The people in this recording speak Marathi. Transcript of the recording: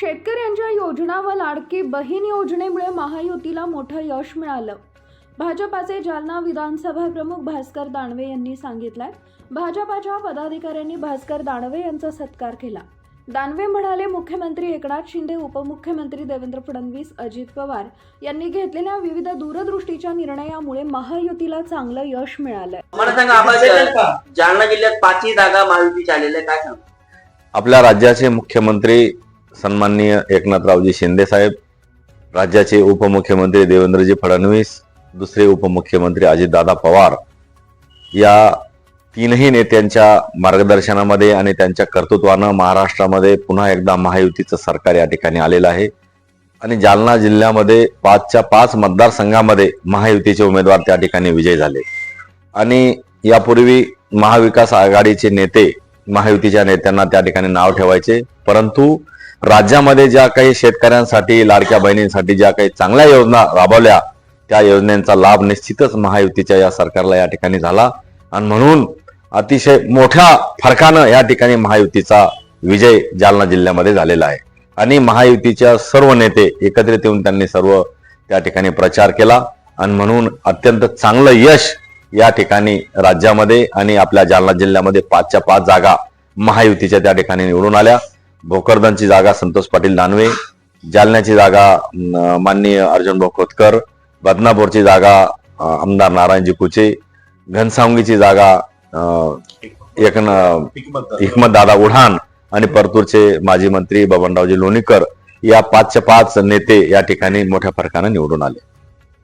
शेतकऱ्यांच्या योजना व लाडकी बहीण योजनेमुळे महायुतीला मोठं यश मिळालं. भाजपाचे जालना विधानसभा प्रमुख भास्कर दानवे यांनी सांगितलंय भाजपाच्या पदाधिकाऱ्यांनी भास्कर दानवे यांचा सत्कार केला. दानवे म्हणाले मुख्यमंत्री एकनाथ शिंदे उपमुख्यमंत्री देवेंद्र फडणवीस अजित पवार यांनी घेतलेल्या विविध दूरदृष्टीच्या निर्णयामुळे महायुतीला चांगलं यश मिळालंय. मला सांगा जालना जिल्ह्यात पाचही जागा महायुतीच्या आलेल्या. काय सांग? आपल्या राज्याचे मुख्यमंत्री सन्माननीय एकनाथरावजी शिंदे साहेब राज्याचे उपमुख्यमंत्री देवेंद्रजी फडणवीस दुसरे उपमुख्यमंत्री अजितदादा पवार या तीनही नेत्यांच्या मार्गदर्शनामध्ये आणि त्यांच्या कर्तृत्वानं महाराष्ट्रामध्ये पुन्हा एकदा महायुतीचं सरकार या ठिकाणी आलेलं आहे. आणि जालना जिल्ह्यामध्ये पाचच्या पाच मतदारसंघामध्ये महायुतीचे उमेदवार त्या ठिकाणी विजय झाले. आणि यापूर्वी महाविकास आघाडीचे नेते महायुतीच्या नेत्यांना त्या ठिकाणी नाव ठेवायचे परंतु राज्यामध्ये ज्या काही शेतकऱ्यांसाठी लाडक्या बहिणींसाठी ज्या काही चांगल्या योजना राबवल्या त्या योजनेचा लाभ निश्चितच महायुतीच्या या सरकारला या ठिकाणी झाला. आणि म्हणून अतिशय मोठ्या फरकानं या ठिकाणी महायुतीचा विजय जालना जिल्ह्यामध्ये झालेला आहे. आणि महायुतीच्या सर्व नेते एकत्रित येऊन त्यांनी सर्व त्या ठिकाणी प्रचार केला. आणि म्हणून अत्यंत चांगलं यश या ठिकाणी राज्यामध्ये आणि आपल्या जालना जिल्ह्यामध्ये पाचच्या पाच जागा महायुतीच्या त्या ठिकाणी निवडून आल्या. भोकरदनची जागा संतोष पाटील दानवे जालन्याची जागा माननीय अर्जुन भोकोतकर खोतकर बदनापूरची जागा आमदार नारायणजी कुचे घनसावंगीची जागा अं, एक हिकमत दादा उढाण आणि परतूरचे माजी मंत्री बबनरावजी लोणीकर या पाचच्या पाच नेते या ठिकाणी मोठ्या फरकाने निवडून आले.